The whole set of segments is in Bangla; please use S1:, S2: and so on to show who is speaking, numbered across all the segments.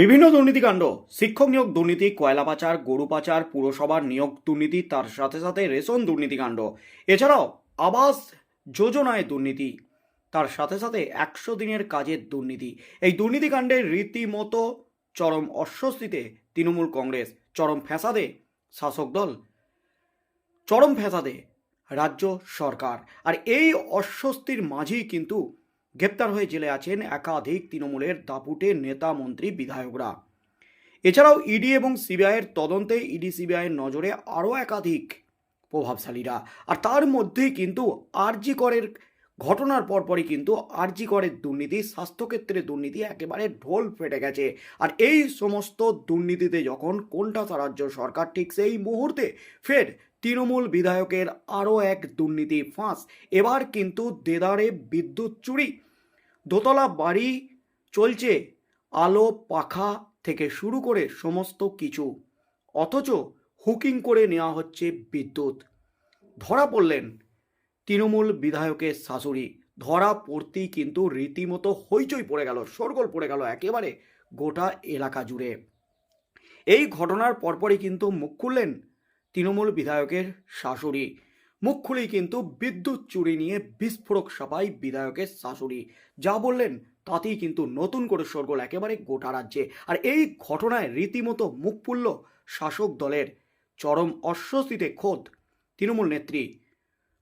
S1: বিভিন্ন দুর্নীতিকাণ্ড শিক্ষক নিয়োগ দুর্নীতি, কয়লা পাচার, গরু পাচার, পুরসভার নিয়োগ দুর্নীতি, তার সাথে সাথে রেশন দুর্নীতিকাণ্ড এছাড়াও আবাস যোজনায় দুর্নীতি, তার সাথে সাথে একশো দিনের কাজের দুর্নীতি। এই দুর্নীতিকাণ্ডের রীতিমতো চরম অস্বস্তিতে তৃণমূল কংগ্রেস, চরম ফ্যাসাদে শাসক দল, চরম ফ্যাসাদে রাজ্য সরকার। আর এই অস্বস্তির মাঝেই কিন্তু গ্রেপ্তার হয়ে জেলে আছেন একাধিক তৃণমূলের দাপুটে নেতা মন্ত্রী বিধায়করা। এছাড়াও ইডি এবং সিবিআইয়ের তদন্তে ইডি সিবিআইয়ের নজরে আরও একাধিক প্রভাবশালীরা। আর তার মধ্যেই কিন্তু আরজি করের ঘটনার পরপরই কিন্তু আরজি করের দুর্নীতি, স্বাস্থ্যক্ষেত্রে দুর্নীতি একেবারে ঢোল ফেটে গেছে। আর এই সমস্ত দুর্নীতিতে যখন কোনটা রাজ্য সরকার ঠিক সেই মুহূর্তে ফের তৃণমূল বিধায়কের আরও এক দুর্নীতি ফাঁস। এবার কিন্তু দেদারে বিদ্যুৎ চুরি দোতলা বাড়ি চলছে। আলো পাখা থেকে শুরু করে সমস্ত কিছু। অথচ হুকিং করে নেওয়া হচ্ছে বিদ্যুৎ। ধরা পড়লেন তৃণমূল বিধায়কের শাশুড়ি। ধরা পড়তেই কিন্তু রীতিমতো হইচই পড়ে গেল, শোরগোল পড়ে গেল একেবারে গোটা এলাকা জুড়ে। এই ঘটনার পরপরই কিন্তু মুখ খুললেন তৃণমূল বিধায়কের শাশুড়ি। মুখ খুলেই কিন্তু বিদ্যুৎ চুরি নিয়ে বিস্ফোরক সাপাই বিধায়কের শাশুড়ি। যা বললেন, তাতেই কিন্তু নতুন করে শোরগোল একেবারে গোটা রাজ্যে। আর এই ঘটনায় রীতিমতো মুখ পুলল শাসক দলের। চরম অস্বস্তিতে খোদ তৃণমূল নেত্রী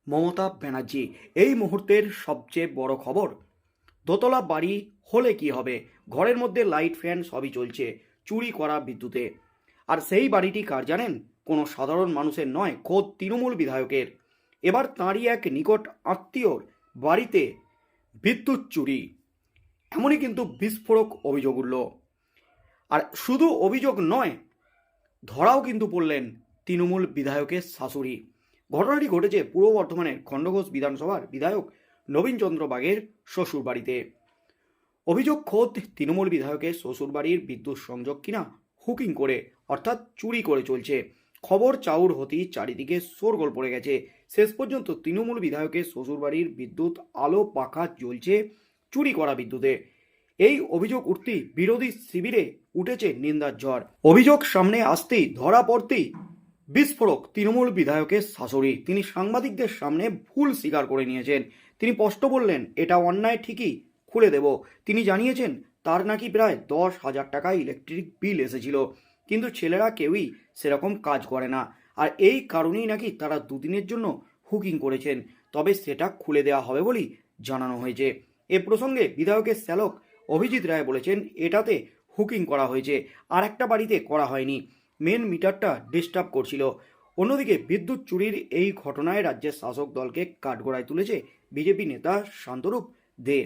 S1: মমতা ব্যানার্জি। এই মুহূর্তের সবচেয়ে বড় খবর, দোতলা বাড়ি হলে কি হবে? ঘরের মধ্যে লাইট, ফ্যান সবই চলছে, চুরি করা বিদ্যুতে। আর সেই বাড়িটি কার জানেন? কোনো সাধারণ মানুষের নয়, খোদ তৃণমূল বিধায়কের। এবার তাঁরই এক নিকট আত্মীয়র বাড়িতে বিদ্যুৎ চুরি। এমনই কিন্তু বিস্ফোরক অভিযোগ উঠল। আর শুধু অভিযোগ নয়, ধরাও কিন্তু পড়লেন তৃণমূল বিধায়কের শাশুড়ি। ঘটনাটি ঘটেছে পূর্ব বর্ধমানের খণ্ডঘোষ বিধানসভার বিধায়ক নবীনচন্দ্র বাগের শ্বশুর বাড়িতে অভিযোগ, খোদ তৃণমূল বিধায়কের শ্বশুরবাড়ির বিদ্যুৎ সংযোগ কিনা হুকিং করে, অর্থাৎ চুরি করে চলছে। খবর চাউর হতেই চারিদিকে শোরগোল পড়ে গেছে। শেষ পর্যন্ত তৃণমূল বিধায়কের শ্বশুরবাড়ির বিদ্যুৎ আলো পাখা জ্বলছে চুরি করা বিদ্যুতে। এই অভিযোগ উঠতেই বিরোধী শিবিরে উঠেছে নিন্দার ঝড়। অভিযোগ সামনে আসতেই ধরা পড়তেই বিস্ফোরক তৃণমূল বিধায়কের শাশুড়ি। তিনি সাংবাদিকদের সামনে ভুল স্বীকার করে নিয়েছেন। তিনি স্পষ্ট বললেন, এটা অন্যায় ঠিকই, খুলে দেব। তিনি জানিয়েছেন, তার নাকি প্রায় দশ হাজার টাকা ইলেকট্রিক বিল এসেছিল। কিন্তু ছেলেরা কেউই সেরকম কাজ করে না। আর এই কারণেই নাকি তারা দুদিনের জন্য হুকিং করেছেন। তবে সেটা খুলে দেওয়া হবে বলেই জানানো হয়েছে। এ প্রসঙ্গে বিধায়কের শ্যালক অভিজিৎ রায় বলেছেন, এটাতে হুকিং করা হয়েছে। আর একটা বাড়িতে করা হয়নি। মেন মিটারটা ডিস্টার্ব করছিল। অন্যদিকে বিদ্যুৎ চুরির এই ঘটনায় রাজ্যের শাসক দলকে কাঠগড়ায় তুলেছে বিজেপি নেতা শান্তরূপ দে।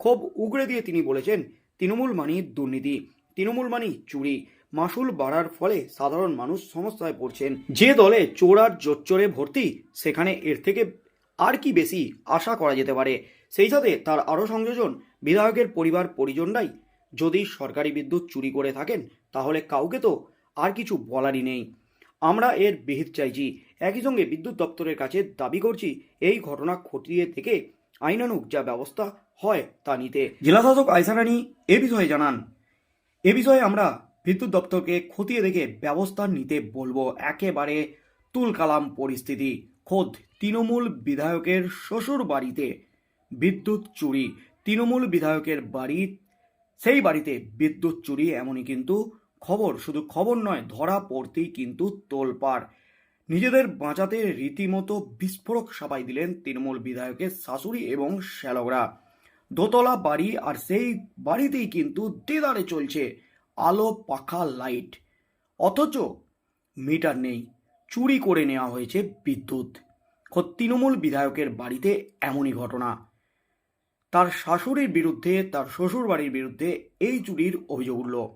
S1: ক্ষোভ উগড়ে দিয়ে তিনি বলেছেন, তৃণমূল মানি দুর্নীতি। তৃণমূল মানি চুরি। মাসুল বাড়ার ফলে সাধারণ মানুষ সমস্যায় পড়ছেন। যে দলে চোর আর জোচ্চোরে ভর্তি, সেখানে এর থেকে আর কি বেশি আশা করা যেতে পারে? সেই সাথে তার আরও সংযোজন, বিধায়কের পরিবার পরিজনরাই যদি সরকারি বিদ্যুৎ চুরি করে থাকেন, তাহলে কাউকে তো আর কিছু বলারই নেই। আমরা এর বিহিত চাইছি। একই সঙ্গে বিদ্যুৎ দপ্তরের কাছে দাবি করছি, এই ঘটনা খতিয়ে থেকে আইনানুক যা ব্যবস্থা হয় তা নিতে। জেলাশাসক আইসারানি এ বিষয়ে জানান। এ বিষয়ে আমরা বিদ্যুৎ দপ্তরকে খতিয়ে দেখে ব্যবস্থা নিতে বলব একেবারে তুলকালাম পরিস্থিতি। খোদ তৃণমূল বিধায়কের শ্বশুর বাড়িতে বিদ্যুৎ চুরি, তৃণমূল বিধায়কের বাড়ি, সেই বাড়িতে বিদ্যুৎ চুরি এমনই কিন্তু খবর, শুধু খবর নয়, ধরা পড়তেই কিন্তু তোলপাড়। নিজেদের বাঁচাতে রীতিমতো বিস্ফোরক সাপাই দিলেন তৃণমূল বিধায়কের শাশুড়ি এবং শ্যালকরা। দোতলা বাড়ি আর সেই বাড়িতেই কিন্তু দেদারে চলছে। আলো পাখা লাইট অথচ মিটার নেই, চুরি করে নেওয়া হয়েছে বিদ্যুৎ। তৃণমূল বিধায়কের বাড়িতে এমনই ঘটনা। তার শাশুড়ির বিরুদ্ধে, তার শ্বশুর বাড়ির বিরুদ্ধে এই চুরির অভিযোগ উঠল।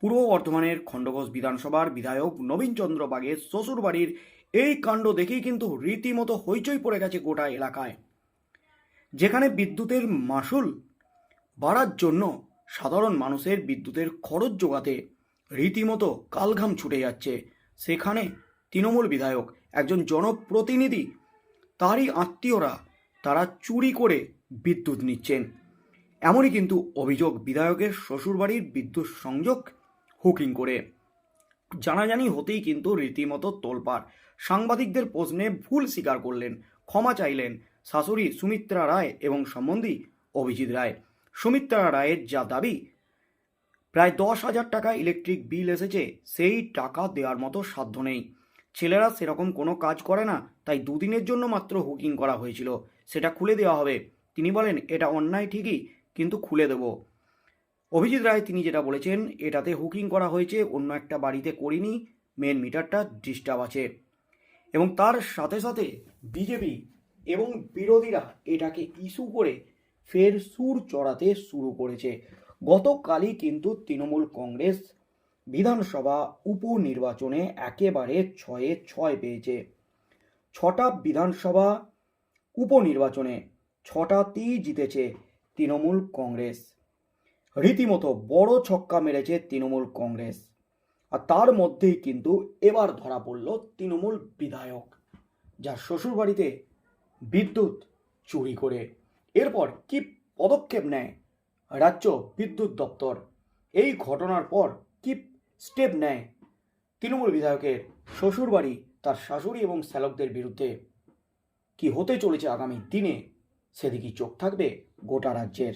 S1: পূর্ব বর্ধমানের খণ্ডঘোষ বিধানসভার বিধায়ক নবীনচন্দ্র বাগের শ্বশুর বাড়ির এই কাণ্ড দেখেই কিন্তু রীতিমতো হইচই পড়ে গেছে গোটা এলাকায়। যেখানে বিদ্যুতের মাসুল বাড়ার জন্য সাধারণ মানুষের বিদ্যুতের খরচ যোগাতে রীতিমতো কালঘাম ছুটে যাচ্ছে। সেখানে তৃণমূল বিধায়ক একজন জনপ্রতিনিধি, তারই আত্মীয়রা তারা চুরি করে বিদ্যুৎ নিচ্ছেন। এমনই কিন্তু অভিযোগ বিধায়কের শ্বশুরবাড়ির বিদ্যুৎ সংযোগ হুকিং করে। জানাজানি হতেই কিন্তু রীতিমতো তোলপাড়। সাংবাদিকদের প্রশ্নে ভুল স্বীকার করলেন, ক্ষমা চাইলেন শাশুড়ি সুমিত্রা রায় এবং সম্বন্ধী অভিজিৎ রায়। সুমিত্রা রায়ের যা দাবি, প্রায় দশ হাজার টাকা ইলেকট্রিক বিল এসেছে, সেই টাকা দেওয়ার মতো সাধ্য নেই। ছেলেরা সেরকম কোনো কাজ করে না, তাই দুদিনের জন্য মাত্র হুকিং করা হয়েছিল। সেটা খুলে দেওয়া হবে। তিনি বলেন, এটা অন্যায় ঠিকই, কিন্তু খুলে দেব। অভিজিৎ রায় তিনি যেটা বলেছেন, এটাতে হুকিং করা হয়েছে, অন্য একটা বাড়িতে করিনি মেন মিটারটা ডিস্টার্ব আছে। এবং তার সাথে সাথে বিজেপি এবং বিরোধীরা এটাকে ইস্যু করে ফের সুর চড়াতে শুরু করেছে। গতকালই কিন্তু তৃণমূল কংগ্রেস বিধানসভা উপনির্বাচনে একেবারে ছয়ে ছয় পেয়েছে। ছটা বিধানসভা উপনির্বাচনে ছটাতেই জিতেছে তৃণমূল কংগ্রেস। রীতিমতো বড় ছক্কা মেরেছে তৃণমূল কংগ্রেস। আর তার মধ্যেই কিন্তু এবার ধরা পড়ল তৃণমূল বিধায়ক, যার শ্বশুরবাড়িতে বিদ্যুৎ চুরি করে। এরপর কি পদক্ষেপ নেয় রাজ্য বিদ্যুৎ দপ্তর? এই ঘটনার পর কি স্টেপ নেয় তৃণমূল বিধায়কের শ্বশুরবাড়ি তার শাশুড়ি এবং শ্যালকদের বিরুদ্ধে? কি হতে চলেছে আগামী দিনে? সেদিকে চোখ থাকবে গোটা রাজ্যের?